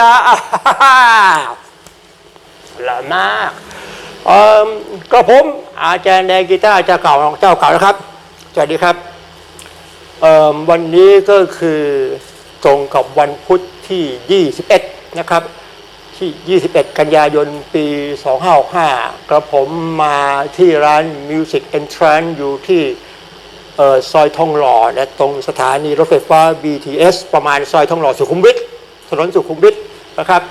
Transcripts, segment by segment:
มากพุทธปัญาอ่าฮ่าฮ่าละมากเออกระผมอาจารย์แดงกีตาร์เจ้าเก่าเจ้าเก่านะครับ สวัสดีครับเออวันนี้ก็คือตรงกับวันพุธที่ 21 นะครับ ที่ 21 กันยายน ปี 2565 กระผมมาที่ร้าน Music Entrance อยู่ที่เออซอยทองหล่อและตรงสถานีรถไฟฟ้า BTS ประมาณซอยทองหล่อสุขุมวิทถนนสุขุมวิท นะครับ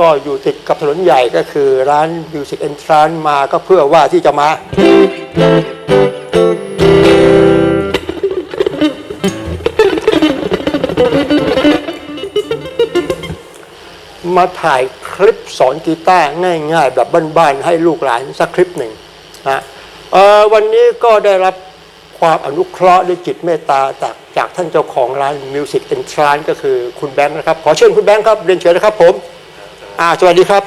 ก็อยู่ติดกับถนนใหญ่ก็คือร้าน Music Entrance มาก็เพื่อว่าที่จะมา มาถ่ายคลิปสอนกีตาร์ง่ายๆ แบบบ้านๆ ให้ลูกหลานสักคลิปหนึ่งนะวันนี้ก็ได้รับ ความอนุเคราะห์ด้วยจิตเมตตาจากจากท่านเจ้าของร้าน Music Entrance ก็คือคุณแบงค์นะครับ ขอเชิญคุณแบงค์ครับเรียนเชิญนะครับผมอ่าสวัสดีครับ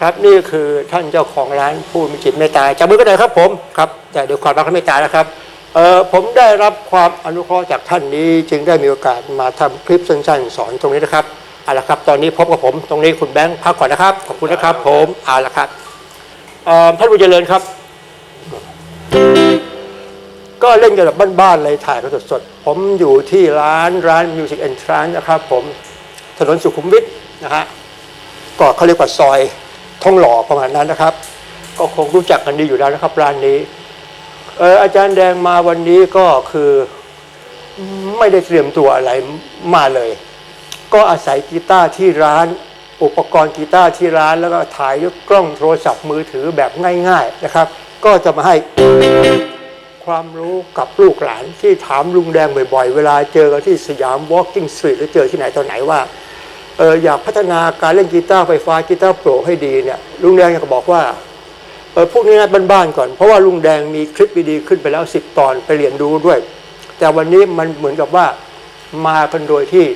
ครับนี่คือท่านเจ้าของร้านผู้มีจิตเมตตาจับมือกันหน่อยครับผมครับแต่ด้วยความรักและเมตตานะครับเอ่อผมได้รับความอนุเคราะห์จากท่านนี้ จึงได้มีโอกาสมาทำคลิปสั้นๆสอนตรงนี้นะครับเอาละครับตอนนี้พบกับผมตรงนี้คุณแบงค์พักก่อนนะครับขอบคุณนะครับ ผมเอาละครับท่านผู้เจริญครับ ก็เล่นกันแบบบ้านๆเลยถ่ายกันสดๆ ผมอยู่ที่ร้านร้าน Music Entrance นะครับผมถนนสุขุมวิทนะฮะก็เขาเรียกว่าซอยทองหล่อประมาณนั้นนะครับ ก็คงรู้จักกันดีอยู่แล้วนะครับร้านนี้เอออาจารย์แดงมาวันนี้ก็คือไม่ได้เตรียมตัวอะไรมาเลย ก็อาศัยกีตาร์ที่ร้าน อุปกรณ์กีตาร์ที่ร้านแล้วก็ถ่ายด้วยกล้องโทรศัพท์มือถือแบบง่าย ๆนะครับ ก็จะมาให้ ความรู้กับลูกหลานที่ถามลุงแดงบ่อยๆ เวลาเจอกันที่สยาม Walking Street หรือเจอที่ไหนตอนไหนว่าเอออยากพัฒนาการเล่นกีตาร์ไฟฟ้ากีตาร์โปรให้ดีเนี่ยลุงแดงก็บอกว่าเออพวกนี้นะบ้านๆก่อน เพราะว่าลุงแดงมีคลิปดีขึ้นไปแล้ว10ตอนไปเรียนรู้ด้วย แต่วันนี้มันเหมือนกับว่ามากันโดยที่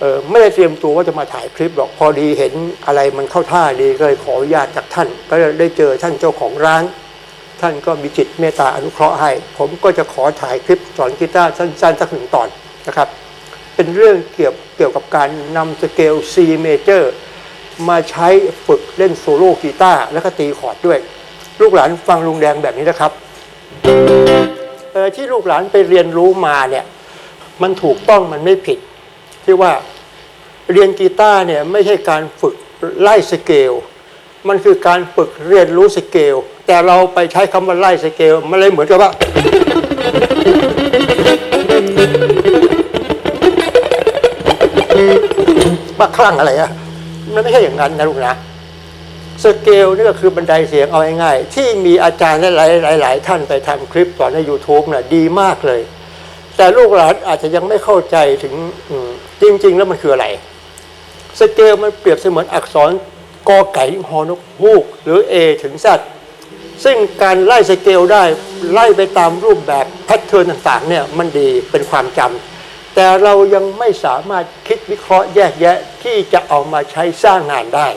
เออไม่ได้เตรียมตัวว่าจะมาถ่ายคลิปหรอกพอดีเห็นอะไรมันเข้าท่าดีก็เลยขออนุญาตจากท่าน ก็เลยได้เจอท่านเจ้าของร้าน ท่านก็มีจิตเมตตาอนุเคราะห์ให้ ผมก็จะขอถ่ายคลิปสอนกีตาร์สั้นๆสักหนึ่งตอนนะครับ เป็นเรื่องเกี่ยวเกี่ยวกับการนำสเกล C major มาใช้ฝึกเล่นโซโล่กีตาร์แล้วก็ตีคอร์ดด้วย ลูกหลานฟังลุงแดงแบบนี้นะครับที่ลูกหลานไปเรียนรู้มาเนี่ยมันถูกต้องมันไม่ผิด ที่ว่าเรียนกีตาร์เนี่ยไม่ใช่การฝึกไล่สเกล มันคือการฝึกเรียนรู้สเกล แต่เราไปใช้คำว่าไล่สเกลมันเลยเหมือนกับว่า บ้าคลั่งอะไรอะมันไม่ใช่อย่างนั้นนะลูกนะสเกลนี่ก็คือบันไดเสียงเอาง่ายๆที่มีอาจารย์หลายๆหลายท่านไปทำคลิปสอนใน YouTube น่ะดีมากเลย แต่ลูกหลานอาจจะยังไม่เข้าใจถึงจริง ๆ แล้วมันคืออะไร สเกลมันเปรียบเสมือนอักษร กอไก่ฮอนกฮูก หรือ A ถึง Z ซึ่งการไล่สเกลได้ไล่ไปตามรูปแบบแพทเทิร์นต่างๆเนี่ยมันดีเป็นความจำแต่เรายังไม่สามารถคิดวิเคราะห์แยกแยะที่จะเอามาใช้สร้างงานได้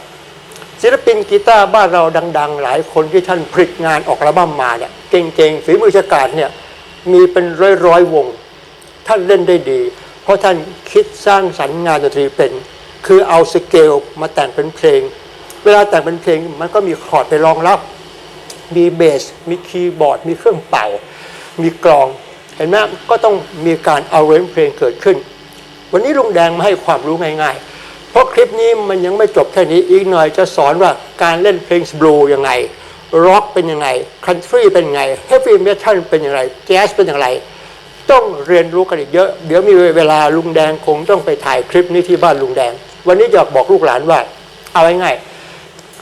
ศิลปินกีตาร์บ้านเราดัง ๆ หลายคนที่ท่านผลิตงานออกอัลบั้มมาเนี่ยเก่งๆฝีมือชากาศเนี่ยมีเป็นร้อยๆวง ท่านเล่นได้ดี เพราะท่านคิดสร้างสรรค์งานดนตรีเป็น คือเอาสเกลมาแต่งเป็นเพลง เวลาแต่งเป็นเพลงมันก็มีคอร์ดไปรองรับ มีเบส มีคีย์บอร์ด มีเครื่องเป่า มีกลอง เห็นไหมก็ต้องมีการเอาเรนเพลงเกิดขึ้น วันนี้ลุงแดงมาให้ความรู้ง่ายๆ เพราะคลิปนี้มันยังไม่จบแค่นี้อีกหน่อยจะสอนว่าการเล่นเพลงบลูยังไงร็อกเป็นยังไงคันทรีเป็นยังไงเฮฟวี่เมทัลเป็นยังไงแจ๊สเป็นอย่างไร ต้องเรียนรู้กันอีกเยอะ เดี๋ยวมีเวลาลุงแดงคงต้องไปถ่ายคลิปนี้ที่บ้านลุงแดง วันนี้อยากบอกลูกหลานว่า เอาง่ายๆ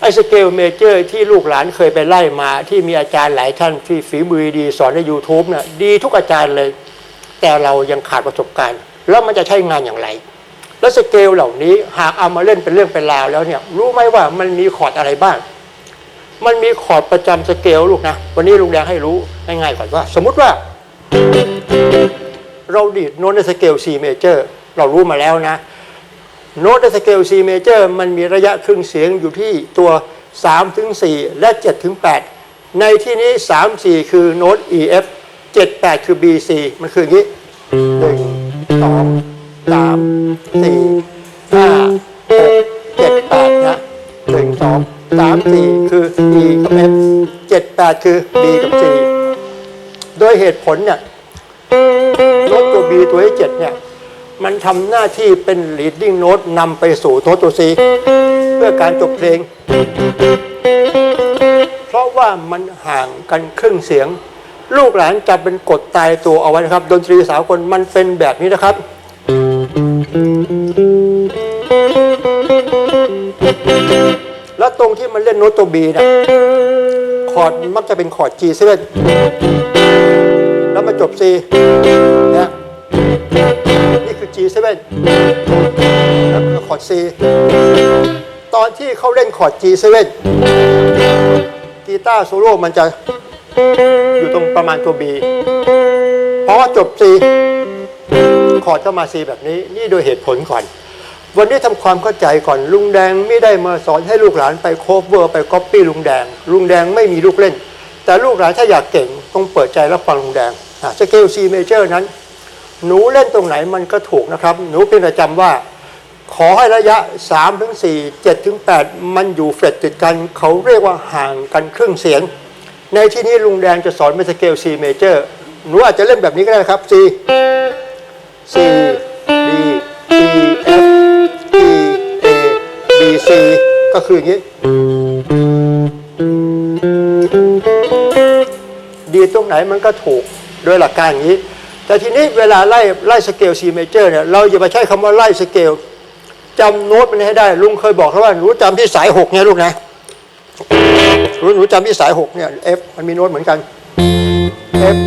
ไอ้สเกลเมเจอร์ที่ลูกหลานเคยไปไล่มา ที่มีอาจารย์หลายท่านที่ฝีมือดีสอนใน YouTube น่ะดีทุกอาจารย์เลย แต่เรายังขาดประสบการณ์ แล้วมันจะใช้งานอย่างไร แล้วสเกลเหล่านี้หากเอามาเล่นเป็นเรื่องเป็นราวแล้วเนี่ยรู้ไหมว่ามันมีคอร์ดอะไรบ้าง มันมีคอร์ดประจำสเกลลูกนะ วันนี้ลุงแดงให้รู้ง่ายๆก่อนว่า สมมุติว่า เราดีดโน้ตในสเกล C major เรารู้มาแล้วนะ โน้ตในสเกล C major มันมีระยะครึ่งเสียงอยู่ที่ตัว 3 ถึง 4 และ 7 ถึง 8 ในที่นี้ 3 4 คือโน้ต E F 7 8 คือ B C มันคืออย่างนี้ 1 2สามสี่ห้าหกเจ็ดแปดนะหนึ่งสองสามสี่คือ E กับ F เจ็ดแปดคือ B กับ G โดยเหตุผลเนี่ยโน้ตตัว B ตัวที่เจ็ดเนี่ย มันทำหน้าที่เป็น leading note นำไปสู่โน้ตตัว C เพื่อการจบเพลง เพราะว่ามันห่างกันครึ่งเสียง ลูกหลานจะเป็นกฎตายตัวเอาไว้นะครับ ดนตรีสากลมันเป็นแบบนี้นะครับ แล้วตรงที่มันเล่นโน้ตตัว B นะคอร์ดมักจะเป็นคอร์ด G7 แล้วมาจบ C เนี่ย คือ G7 แล้วก็คอร์ด C ตอนที่เขาเล่นคอร์ด G7 กีตาร์โซโล่มันจะอยู่ตรงประมาณตัว B เพราะว่าจบ C คอร์ดก็มา C แบบนี้ นี่โดยเหตุผลก่อน วันนี้ทำความเข้าใจก่อนลุงแดงไม่ได้มาสอนให้ลูกหลานไปโคฟเวอร์ไปก๊อปปี้ลุงแดง ลุงแดงไม่มีลูกเล่น แต่ลูกหลานถ้าอยากเก่งต้องเปิดใจรับฟังลุงแดงสเกล C major นั้น หนูเล่นตรงไหนมันก็ถูกนะครับ หนูเพียงแต่จำว่า ขอให้ระยะ3ถึง4 7ถึง8มันอยู่เฟรตติดกัน เขาเรียกว่าห่างกันครึ่งเสียง ในที่นี้ลุงแดงจะสอนเป็นสเกล C major หนูอาจจะเล่นแบบนี้ก็ได้นะครับ C C D E F E A B C ก็คืออย่างนี้ ดีตรงไหนมันก็ถูกโดยหลักการอย่างนี้ แต่ทีนี้เวลาไล่ไล่สเกล C major เนี่ยเราอย่าไปใช้คำว่าไล่สเกลจำโน้ตมันให้ได้ ลุงเคยบอกเขาว่าหนูจำที่สายหกเนี่ยลูกนะหนูหนูจำที่สายหกเนี่ย F มันมีโน้ตเหมือนกัน F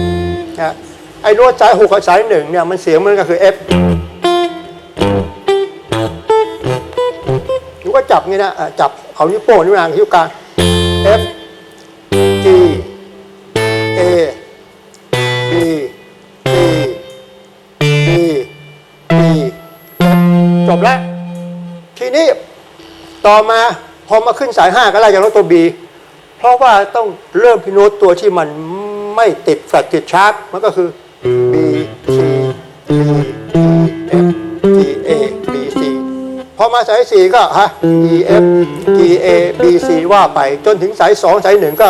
นะไอ้โน้ตสายหกกับสายหนึ่งเนี่ยมันเสียงเหมือนกันคือ F หนูก็จับงี้นะจับเอานิ้วโป้งนิ้วนางนิ้วกลาง F G A ต่อมาพอมาขึ้นสาย5ก็ไล่จากโน้ตตัว B เพราะว่าต้องเริ่มที่โนตตัวที่มันไม่ติดแฟลตติดชาร์ปมันก็คือ B C D E F G A B C พอมาสาย4ก็ฮะ E F G A B C ว่าไปจนถึงสาย2สาย1ก็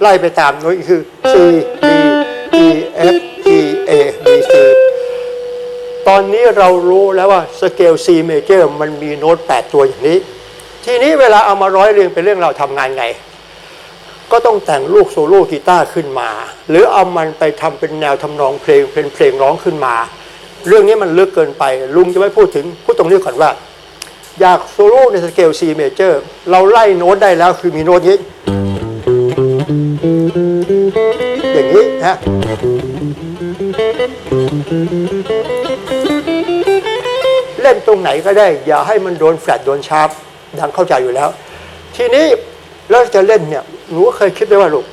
ไล่ไปตามโน้ตคือ C D E F G A B C ตอนนี้เรารู้แล้วว่าสเกล C major มันมีโน้ต 8 ตัวอย่างนี้ ทีนี้เวลาเอามาร้อยเรียงเป็นเรื่องเราทำงานไง ก็ต้องแต่งลูกโซโล่กีตาร์ขึ้นมา หรือเอามันไปทำเป็นแนวทำนองเพลงเป็นเพลงร้องขึ้นมา เรื่องนี้มันลึกเกินไป ลุงจะไม่พูดถึงพูดตรงนี้ก่อนว่า อยากโซโล่ในสเกล C major เราไล่โน้ตได้แล้วคือมีโน้ตนี้อย่างนี้นะเล่นตรงไหนก็ได้ อย่าให้มันโดนแฟลตโดนชาร์ป ดังเข้าใจอยู่แล้ว ทีนี้เราจะเล่นเนี่ยหนูเคยคิดไหมว่าลูก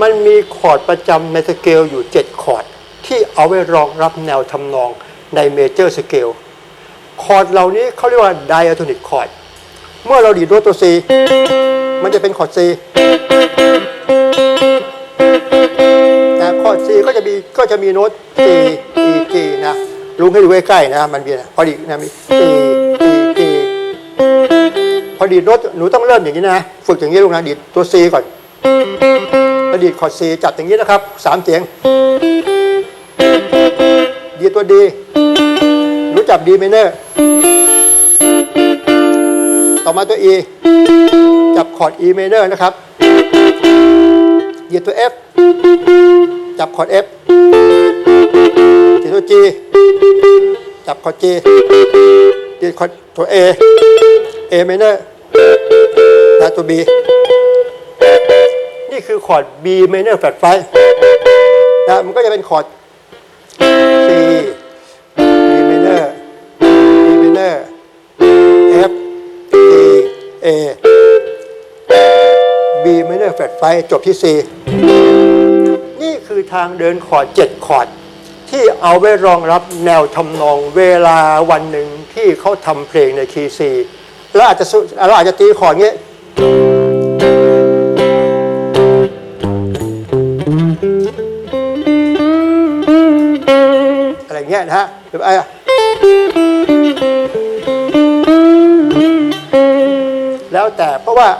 มันมีคอร์ดประจำในสเกลอยู่ 7 คอร์ดที่เอาไว้รองรับแนวทำนองในเมเจอร์สเกลคอร์ดเหล่านี้เขาเรียกว่าไดอะโทนิกคอร์ดเมื่อเราดีดโน้ตตัว C มันจะเป็นคอร์ด C นะคอร์ด C ก็จะมีก็จะมีโน้ต G E G นะลุงให้ดูใกล้ๆนะ มันมีนะพอดีนะมี E พอดีดโน้ตหนูต้องเริ่มอย่างนี้นะ ฝึกอย่างนี้ลูกนะดีดตัว C ก่อนแล้วดีดคอร์ด C จับอย่างนี้นะครับสามเสียง ดีตัว D หนูจับ D minor ต่อมาตัว E จับคอร์ด E minor นะครับดีตัว F จับคอร์ด F ดีตัว G จับคอร์ด G ดีดคอร์ดตัว A A minor และตัว B นี่คือคอร์ด B minor flat 5นะมันก็จะเป็นคอร์ด C B minor B minor F E A B minor flat 5จบที่ C นี่คือทางเดินคอร์ด 7 คอร์ด ที่เอาไว้รองรับแนวทำนองเวลาวันหนึ่งที่เขาทำเพลงในคีย์ซีแล้วอาจจะสุเราอาจจะตีคอร์ดเงี้ย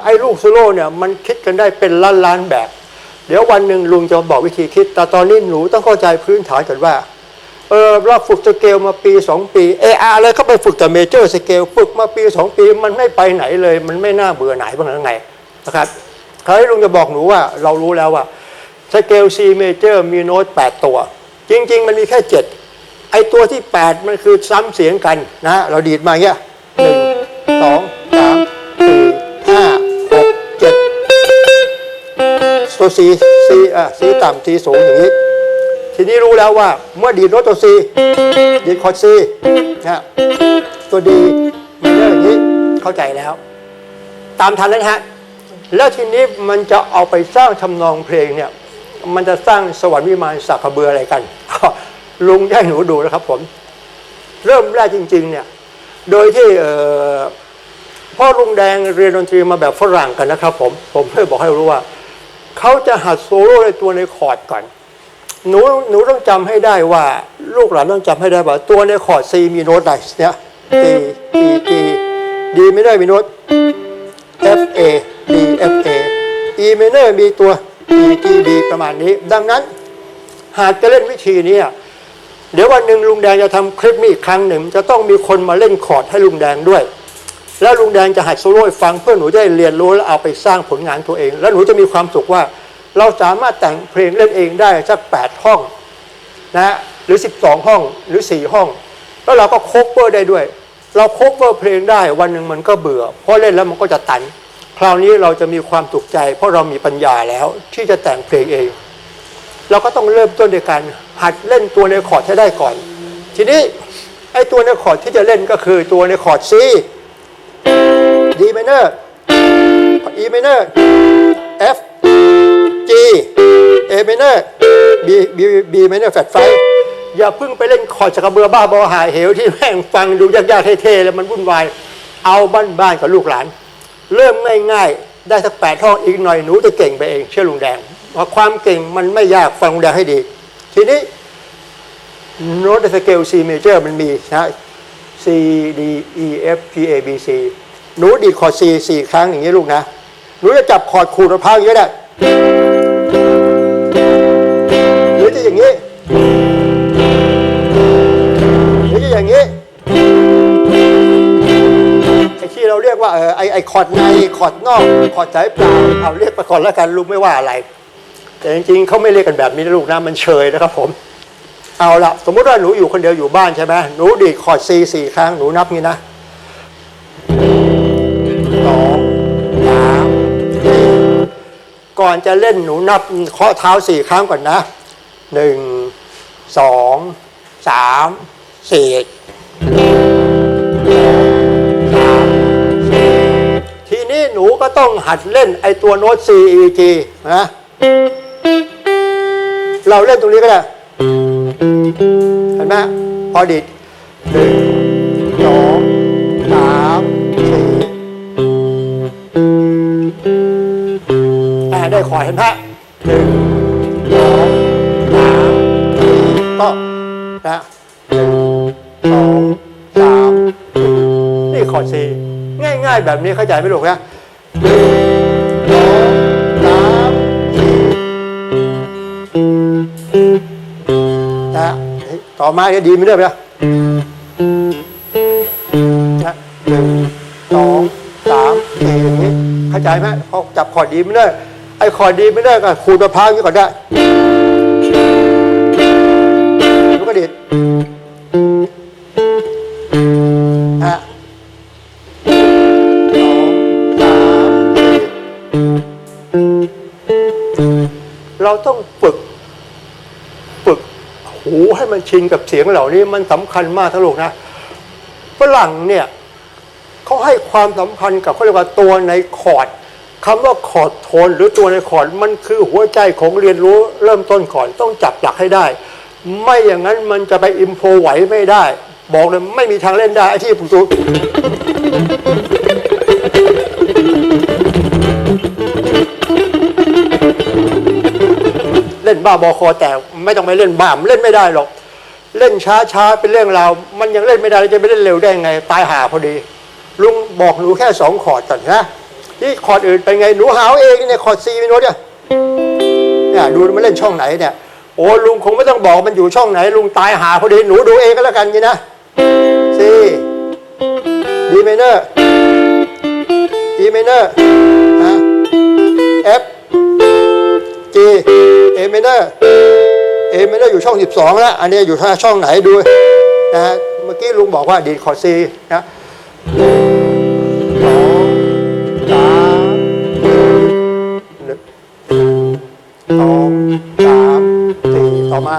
ไอ้ลูกโซโล่เนี่ยมันคิดกันได้เป็นล้านล้านๆแบบ เดี๋ยววันหนึ่งลุงจะบอกวิธีคิด แต่ตอนนี้หนูต้องเข้าใจพื้นฐานก่อนว่าเออเราฝึกสเกลมาปี 2 ปีเออาเลยเข้าไปฝึกแต่เมเจอร์สเกลฝึกมาปี 2 ปีมันไม่ไปไหนเลย มันไม่น่าเบื่อไหนบ้างหรือไงนะครับคราวนี้ลุงจะบอกหนูว่าเรารู้แล้วว่าสเกล C major มีโน้ต 8 ตัว จริง ๆ มันมีแค่ 7 ไอตัวที่ 8 มันคือซ้ำเสียงกันนะเราดีดมาเงี้ย ตัว C C อะ C ต่ำ C สูงอย่างนี้ ทีนี้รู้แล้วว่าเมื่อดีดโน้ตตัว C ดีดคอร์ด C นะตัวดีมันเรื่องอย่างนี้เข้าใจแล้ว ตามทันแล้วฮะ แล้วทีนี้มันจะเอาไปสร้างทำนองเพลงเนี่ย มันจะสร้างสวรรค์วิมานสักเบืออะไรกัน ลุงจะให้หนูดูนะครับผม เริ่มแรกจริง ๆ เนี่ย โดยที่พ่อลุงแดงเรียนดนตรีมาแบบฝรั่งกันนะครับผม ผมเพื่อบอกให้รู้ว่า เขาจะหัดโซโล่ในตัวในคอร์ดก่อน หนูหนูต้องจำให้ได้ว่า ลูกหลานต้องจำให้ได้ว่าตัวในคอร์ด C มีโน้ตไหนเนี่ย D E G D ไม่ได้มีโน้ต F A D F A E minor มีตัว E G D ประมาณนี้ ดังนั้น หากจะเล่นวิธีนี้เดี๋ยววันหนึ่งลุงแดงจะทำคลิปนี้อีกครั้งหนึ่ง จะต้องมีคนมาเล่นคอร์ดให้ลุงแดงด้วย แล้วลุงแดงจะหัดโซโล่ฟังเพื่อหนูจะได้เรียนรู้แล้วเอาไปสร้างผลงานตัวเอง แล้วหนูจะมีความสุขว่า เราสามารถแต่งเพลงเล่นเองได้สัก8ห้องนะหรือ 12 ห้องหรือ 4 ห้อง แล้วเราก็โคเวอร์ได้ด้วย เราโคเวอร์เพลงได้วันหนึ่งมันก็เบื่อเพราะเล่นแล้วมันก็จะตัน คราวนี้เราจะมีความสุขใจ เพราะเรามีปัญญาแล้วที่จะแต่งเพลงเอง เราก็ต้องเริ่มต้นด้วยการหัดเล่นตัวในคอร์ดให้ได้ก่อน ทีนี้ไอ้ตัวในคอร์ดที่จะเล่นก็คือตัวในคอร์ด C D minor E minor F G A minor B B B minor flat 5อย่าเพิ่งไปเล่นคอร์ดจักระเบือบ้าบอหายเหวที่แม่งฟังดูยากๆเท่ๆแล้วมันวุ่นวาย เอาบ้านๆกับลูกหลาน เริ่มง่ายๆ ได้สักแปดห้องอีกหน่อยหนูจะเก่งไปเองเชื่อลุงแดงว่าความเก่งมันไม่ยากฟังลุงแดงให้ดี ทีนี้โน้ตสเกล C major มันมีนะ C D E F G A B C หนูดีดคอร์ด C สี่ครั้งอย่างนี้ลูกนะ หนูจะจับคอร์ดขูดมะพร้าวอย่างนี้ได้หรือจะอย่างนี้หรือจะอย่างนี้ไอ้ที่เราเรียกว่าเออไอไอคอร์ดในคอร์ดนอกคอร์ดสายเปล่าเอาเรียกไปก่อนแล้วกันลูกไม่ว่าอะไร แต่จริงๆเขาไม่เรียกกันแบบนี้นะลูกนะมันเชยนะครับผมเอาละสมมติว่าหนูอยู่คนเดียวอยู่บ้านใช่ไหมหนูดีดคอร์ดซีสี่ครั้งหนูนับงี้นะ ก่อนจะเล่นหนูนับเคาะเท้าสี่ครั้งก่อนนะหนึ่งสองสามสี่ทีนี้หนูก็ต้องหัดเล่นไอตัวโน้ต C E G นะเราเล่นตรงนี้ก็ได้เห็นไหมพอดีหนึ่ง อ่าได้ขอดเห็นไหมหนึ่งสองสามสี่ก็นะหนึ่งสองสามสี่นี่คอดซีง่าย ๆ แบบนี้เข้าใจไหมลูกนะหนึ่งสองสามสี่นะต่อมาจะดีไม่ได้ไหมล่ะนะหนึ่งสองสามสี่อย่างนี้เข้าใจไหมพอจับคอร์ดดีไม่ได้ ไอ้คอร์ดดีไม่ได้ก็ขูดมะพร้าวอย่างนี้ก่อนได้แล้วก็ดีดฮะสองสามสี่เราต้องฝึก ฝึก หูให้มันชินกับเสียงเหล่านี้มันสำคัญมากทั้งโลกนะฝรั่งเนี่ยเขาให้ความสำคัญกับเขาเรียกว่าตัวในคอร์ด คำว่าคอร์ดโทนหรือตัวในคอร์ดมันคือหัวใจของเรียนรู้เริ่มต้นก่อนต้องจับหลักให้ได้ ไม่อย่างนั้นมันจะไปอิมโพไหวไม่ได้ บอกเลยไม่มีทางเล่นได้ไอ้ที่ผมดูเล่นบ้าบอคอแต่ไม่ต้องไปเล่นบ้ามเล่นไม่ได้หรอก เล่นช้าๆเป็นเรื่องราวมันยังเล่นไม่ได้จะไปเล่นเร็วได้ไง ตายหาพอดี ลุงบอกหนูแค่สองคอร์ดก่อนนะ ที่คอร์ดอื่นเป็นไงหนูหาเอาเองเนี่ยคอร์ดซีมีโน้ตเนี่ยเนี่ยดูมันเล่นช่องไหนเนี่ยโอ้ลุงคงไม่ต้องบอกมันอยู่ช่องไหน ลุงตายหาพอดีหนูดูเองก็แล้วกันนี่นะซีดีเมเนอร์ E minor นะ F G A minor A minor อเมเนอร์อยู่ช่อง 12 แล้ว อันนี้อยู่ช่องไหนดูนะฮะเมื่อกี้ลุงบอกว่าดีดคอร์ด C นะ อมา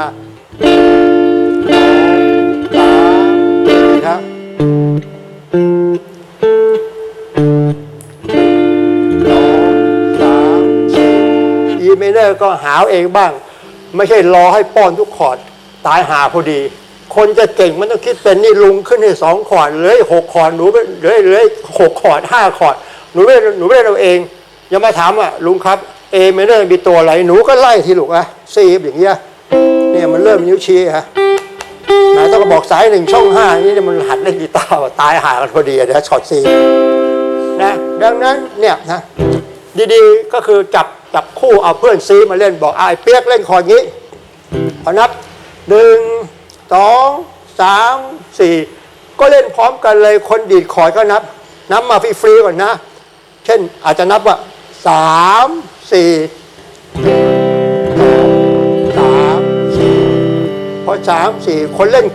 สองสามสี่ครับสองสามสี่อีเมเนอร์ก็หาเอาเองบ้าง ไม่ใช่รอให้ป้อนทุกคอร์ดตายหาพอดี คนจะเก่งมันต้องคิดเป็นนี่ลุงขึ้นให้สองคอร์ดเหลือหกคอร์ดหนูไปเหลือเหลือหกคอร์ดห้าคอร์ดหนูไม่หนูไม่ได้เราเอง อย่ามาถามอะลุงครับเอเมเนอร์มีตัวอะไรหนูก็ไล่ทีลูกอะซีอย่างเงี้ย เนี่ยมันเริ่มนิ้วชี้ฮะไหนต้องบอกสายหนึ่งช่องห้านี่เนี่ยมันหัดเล่นกีตาร์ว่ะตายหากันพอดีอะเดี๋ยวช็อตซีนะดังนั้นเนี่ยนะดีๆก็คือจับจับคู่เอาเพื่อนซีมาเล่นบอกไอ้เปียกเล่นคอร์ดงี้พอนับหนึ่งสองสามสี่ก็เล่นพร้อมกันเลยคนดีดคอร์ดก็นับ นับมาฟรีๆก่อนนะ เช่นอาจจะนับว่าสามสี่ สามสี่คนเล่น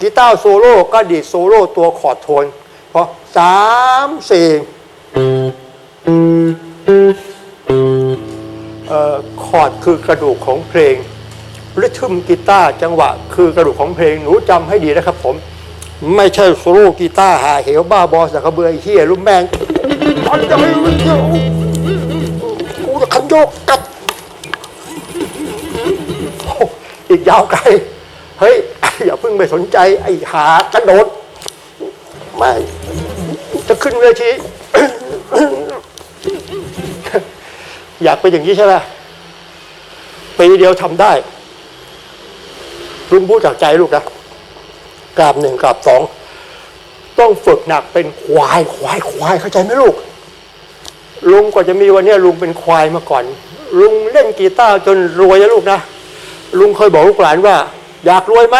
กีตาร์โซโล่ก็ดีดโซโล่ตัวคอร์ดโทนพอสามสี่เอ่อคอร์ดคือกระดูกของเพลงริทึมกีตาร์จังหวะ คือกระดูกของเพลงหนูจำให้ดีนะครับผม ไม่ใช่โซโล่กีตาร์หาเหวบ้าบอสักเบือไอ้เฮียลูกแมงตอนจะให้มันเดียวกูจะคันโยกกลับโอ้อีกยาวไกล เฮ้ย อย่าเพิ่งไปสนใจ ไอ้หากระโดด ไม่ จะขึ้นเวที อยากเป็นอย่างนี้ใช่ไหมปีเดียวทำได้ลุงพูดจากใจลูกนะกราบหนึ่งกราบสอง ต้องฝึกหนักเป็นควายควายควายเข้าใจไหมลูก ลุงกว่าจะมีวันนี้ลุงเป็นควายมาก่อน ลุงเล่นกีตาร์จนรวยนะลูกนะ ลุงเคยบอกลูกหลานว่า อยากรวยไหม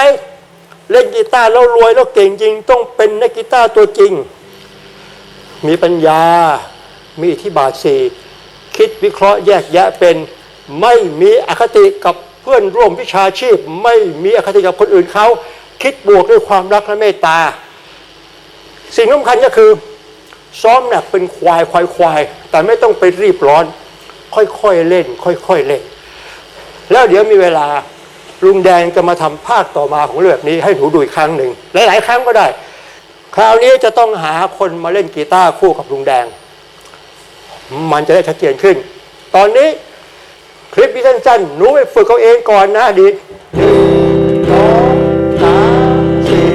เล่นกีตาร์แล้วรวยแล้วเก่งจริง ต้องเป็นนักกีตาร์ตัวจริง มีปัญญา มีอิทธิบาทสี่คิดวิเคราะห์แยกแยะเป็นไม่มีอคติกับเพื่อนร่วมวิชาชีพ ไม่มีอคติกับคนอื่นเขาคิดบวกด้วยความรักและเมตตา สิ่งสำคัญก็คือ ซ้อมหนักเป็นควายควายควาย แต่ไม่ต้องไปรีบร้อน ค่อยๆเล่น ค่อยๆเล่น แล้วเดี๋ยวมีเวลา ลุงแดงจะมาทำภาคต่อมาของเรื่องแบบนี้ให้หนูดูอีกครั้งหนึ่งหลายๆ ครั้งก็ได้ คราวนี้จะต้องหาคนมาเล่นกีตาร์คู่กับลุงแดง มันจะได้ชัดเจนขึ้น ตอนนี้คลิปนี้สั้นๆหนูไปฝึกเอาเองก่อนนะดีสองสามสี่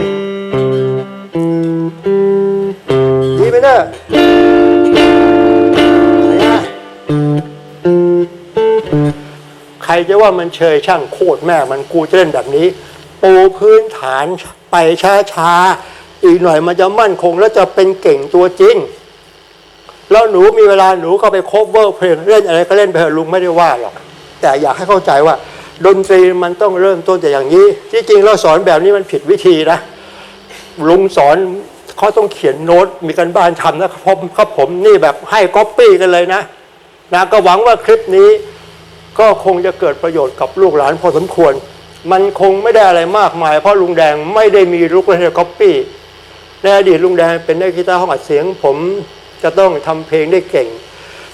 ดีไหมเนอะ ใครจะว่ามันเชยช่างโคตรแม่มันกูจะเล่นแบบนี้ ปูพื้นฐานไปช้าๆ อีกหน่อยมันจะมั่นคงแล้วจะเป็นเก่งตัวจริง แล้วหนูมีเวลาหนูก็ไปคเวอร์เพลงเล่นอะไรก็เล่นไปเถอะลุงไม่ได้ว่าหรอก แต่อยากให้เข้าใจว่าดนตรีมันต้องเริ่มต้นจากอย่างนี้ ที่จริงเราสอนแบบนี้มันผิดวิธีนะ ลุงสอนเขาต้องเขียนโน้ตมีกันบ้านทำนะครับผมครับผมนี่แบบให้ก๊อปปี้กันเลยนะนะก็หวังว่าคลิปนี้ ก็คงจะเกิดประโยชน์กับลูกหลานพอสมควร มันคงไม่ได้อะไรมากมาย เพราะลุงแดงไม่ได้มีลูกเล่นก๊อปปี้ในอดีตลุงแดงเป็นนักกีตาร์ห้องอัดเสียง ผมจะต้องทำเพลงได้เก่ง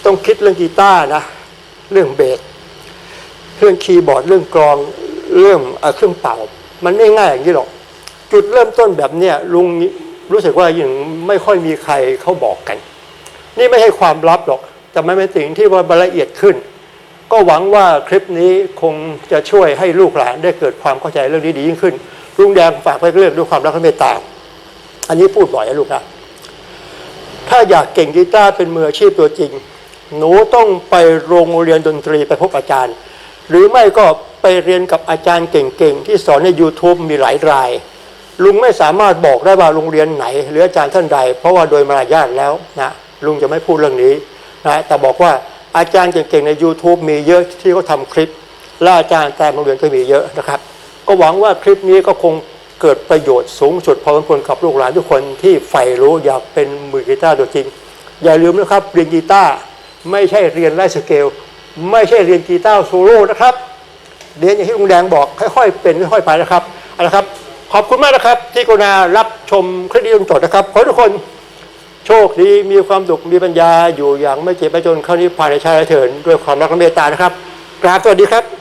ต้องคิดเรื่องกีตาร์นะ เรื่องเบสเรื่องคีย์บอร์ดเรื่องกลองเรื่องเอ่อเครื่องเป่า มันไม่ง่ายอย่างนี้หรอก จุดเริ่มต้นแบบเนี้ยลุงรู้สึกว่ายังไม่ค่อยมีใครเขาบอกกัน นี่ไม่ใช่ความลับหรอก แต่มันเป็นสิ่งที่ว่าละเอียดขึ้น ก็หวังว่าคลิปนี้คงจะช่วยให้ลูกหลานได้เกิดความเข้าใจเรื่องนี้ดียิ่งขึ้นลุงแดงฝากไว้เรื่องด้วยความรักและเมตตา อันนี้พูดบ่อยนะลูกนะถ้าอยากเก่งกีตาร์เป็นมืออาชีพตัวจริง หนูต้องไปโรงเรียนดนตรีไปพบอาจารย์ หรือไม่ก็ไปเรียนกับอาจารย์เก่งๆ ที่สอนใน YouTube มีหลายราย ลุงไม่สามารถบอกได้ว่าโรงเรียนไหน หรืออาจารย์ท่านใด เพราะว่าโดยมารยาทแล้วนะลุงจะไม่พูดเรื่องนี้นะแต่บอกว่า อาจารย์เก่งๆใน YouTube มีเยอะที่เขาทำคลิปและอาจารย์แต่โรงเรียนก็มีเยอะนะครับ ก็หวังว่าคลิปนี้ก็คงเกิดประโยชน์สูงสุดพอสมควรกับลูกหลานทุกคนที่ใฝ่รู้อยากเป็นมือกีตาร์ตัวจริง อย่าลืมนะครับเรียนกีตาร์ไม่ใช่เรียนไล่สเกล ไม่ใช่เรียนกีตาร์โซโล่นะครับเรียนอย่างที่ลุงแดงบอกค่อยๆเป็นค่อยๆไปนะครับเอาละครับ ขอบคุณมากนะครับ ที่กรุณารับชมคลิปนี้จนจบนะครับขอทุกคน ชคดีมีความสุขมีปัญญาอยู่อย่างไม่เจ็บไม่จนเข้านิพพานในชาติเถิดด้วยความรักและเมตตานะครับกราบสวัสดีครับ